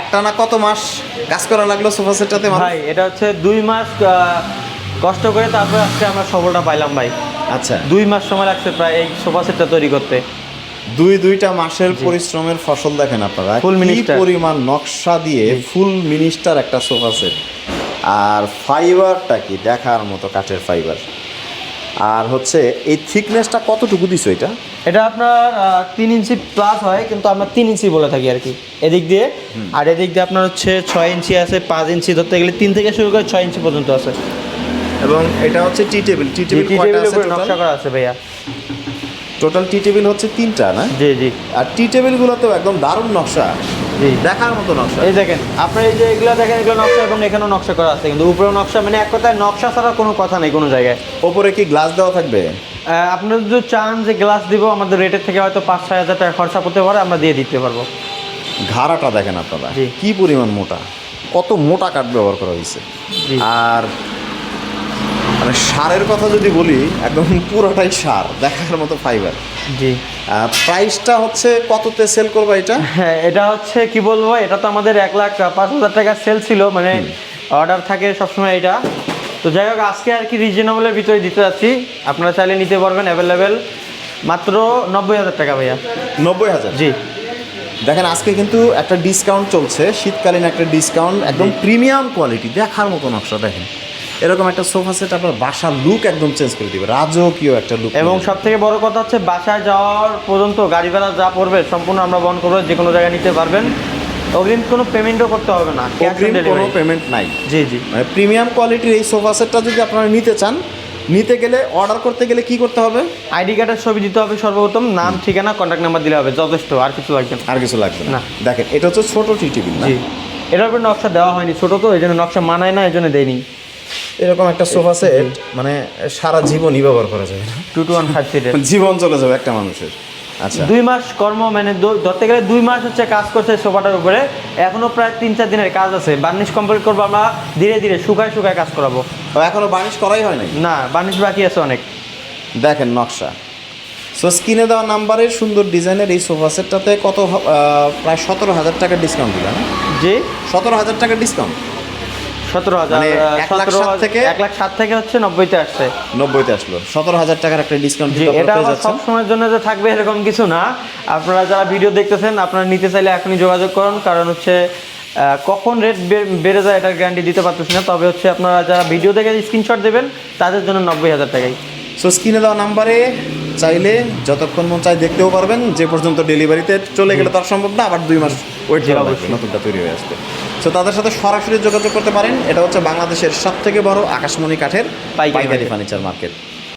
একটা না কত মাস কাজ করা লাগল সোফা সেটটাতে ভাই এটা হচ্ছে দুই মাস কষ্ট করে তারপরে আজকে আমরা সফলটা পাইলাম ভাই। আচ্ছা। দুই মাস সময় লাগছে প্রায় এই সোফা সেটটা তৈরি করতে। দুই দুইটা মাসের পরিশ্রমের ফসল দেখেন আপনারা। ফুল minister। পরিমাণ নকশা দিয়ে ফুল মিনিস্টার একটা সোফা সেট। আর ফাইবারটা কি? দেখার মতো কাঠের ফাইবার আর হচ্ছে এই থিকনেসটা কতটুকু দিছো এটা? এটা আপনার তিন ইঞ্চি প্লাস হয় কিন্তু আমরা তিন ইঞ্চি বলে থাকি আর কি। এদিক দিয়ে। আর এদিক দিয়ে আপনার হচ্ছে ছয় ইঞ্চি আছে পাঁচ ইঞ্চি ধরতে গেলে তিন থেকে শুরু করে ছয় ইঞ্চি পর্যন্ত আছে। এবং এটা হচ্ছে টি টেবিল। টি টেবিল নকশা করা আছে ভাইয়া। টোটাল টি টেবিল হচ্ছে তিনটা না? জি জি। আর টি টেবিলগুলো তো একদম দারুণ নকশা। দেখার মতো নকশা। এই দেখেন আপনার এই যে এগুলো দেখেন এগুলো নকশা এবং এখানেও নকশা করা আছে কিন্তু উপরেও নকশা মানে এক কথায় নকশা ছাড়া কোনো কথা নেই কোনো জায়গায়। ওপরে কি গ্লাস দেওয়া থাকবে? আপনারা যদি চান যে গ্লাস দিব আমাদের রেটের থেকে হয়তো পাঁচ ছয় হাজার টাকা খরচা করতে পারে আমরা দিয়ে দিতে পারব। ঘাড়াটা দেখেন আপনারা। কি পরিমাণ মোটা। কত মোটা কাঠ ব্যবহার করা হয়েছে। আর মানে সারের কথা যদি বলি একদম পুরোটাই সার দেখার মতো ফাইবার জি। প্রাইসটা হচ্ছে কততে সেল করবা এটা? হ্যাঁ এটা হচ্ছে কি বলব এটা তো আমাদের এক লাখ পাঁচ হাজার টাকা সেল ছিল মানে অর্ডার থাকে সবসময় এটা। তো যাই হোক আজকে আর কি রিজনেবলের ভিতরে দিতে যাচ্ছি। আপনারা চাইলে নিতে পারবেন অ্যাভেলেবেল মাত্র নব্বই হাজার টাকা ভাইয়া। নব্বই হাজার? জি। দেখেন আজকে কিন্তু একটা ডিসকাউন্ট চলছে শীতকালীন একটা ডিসকাউন্ট একদম প্রিমিয়াম কোয়ালিটি দেখার মতো নকশা দেখেন। এরকম একটা সোফা সেট আপনার বাসার লুক একদম চেঞ্জ করে দিবে রাজকীয় একটা লুক এবং সব থেকে বড় কথা হচ্ছে বাসায় যাওয়ার পর্যন্ত গাড়ি ভাড়া যা পড়বে সম্পূর্ণ আমরা বহন করব যে কোনো জায়গায় নিতে পারবেন। অগ্রিম কোনো পেমেন্টও করতে হবে না অগ্রিম কোনো পেমেন্ট নাই। জি জি। মানে প্রিমিয়াম কোয়ালিটির এই সোফা সেটটা যদি আপনারা নিতে চান নিতে গেলে অর্ডার করতে গেলে কি করতে হবে? আইডি কার্ডের ছবি দিতে হবে সর্বপ্রথম নাম ঠিকানা কন্ট্যাক্ট নাম্বার দিলে হবে যথেষ্ট আর কিছু লাগবে না। আর কিছু লাগবে না। দেখেন এটা হচ্ছে ছোট টি টেবিল না? জি। এটার উপরে নকশা দেওয়া হয়নি ছোট তো এই জন্য নকশা মানায় না এই জন্য দেয়নি। এরকম একটা সোফা সেট মানে সারা জীবনই ব্যবহার করা যাবে টু টু ওয়ান ফাইভ সিটের জীবন চলে যাবে একটা মানুষের। আচ্ছা। দুই মাস কর্ম মানে ধরতে গেলে দুই মাস হচ্ছে কাজ করছে সোফাটার উপরে। এখনও প্রায় তিন চার দিনের কাজ আছে। বার্নিশ কমপ্লিট করব আমরা ধীরে ধীরে শুকায় শুকায় কাজ করাবো। তো এখনও বার্নিশ করাই হয় নাই? না বার্নিশ বাকি আছে অনেক। দেখেন নকশা। সো স্ক্রিনে দেওয়া নাম্বারের সুন্দর ডিজাইনের এই সোফা সেটটাতে কত আহ, প্রায় সতেরো হাজার টাকার ডিসকাউন্ট দিলাম জি। সতেরো হাজার টাকার ডিসকাউন্ট সতেরো হাজার মানে সতেরো সাত হাজার- থেকে- এক লাখ সাত থেকে হচ্ছে নব্বইতে আসছে। নব্বইতে আসলো। সতেরো হাজার টাকার একটা ডিসকাউন্ট এটা সব সময়ের জন্য যে থাকবে এরকম কিছু না। আপনারা যারা ভিডিও দেখতেছেন আপনারা নিতে চাইলে এখনই যোগাযোগ করুন কারণ হচ্ছে কখন রেট বেড়ে যায় এটার গ্যারান্টি দিতে পারতেছি না। তবে হচ্ছে আপনারা যারা ভিডিও দেখে স্ক্রিনশট দেবেন তাদের জন্য নব্বই হাজার টাকাই। সো স্ক্রিনে দেওয়া নাম্বারে চাইলে যতক্ষণ মন চাই দেখতেও পারবেন যে পর্যন্ত ডেলিভারিতে চলে গেলে তার সম্ভব না আবার দুই মাস ওয়েট অবশ্যই। নতুনটা তৈরি হয়ে আসতে সো তাদের সাথে সরাসরি যোগাযোগ করতে পারেন। এটা হচ্ছে বাংলাদেশের সব থেকে বড় আকাশমণি কাঠের পাইকারি ফার্নিচার মার্কেট।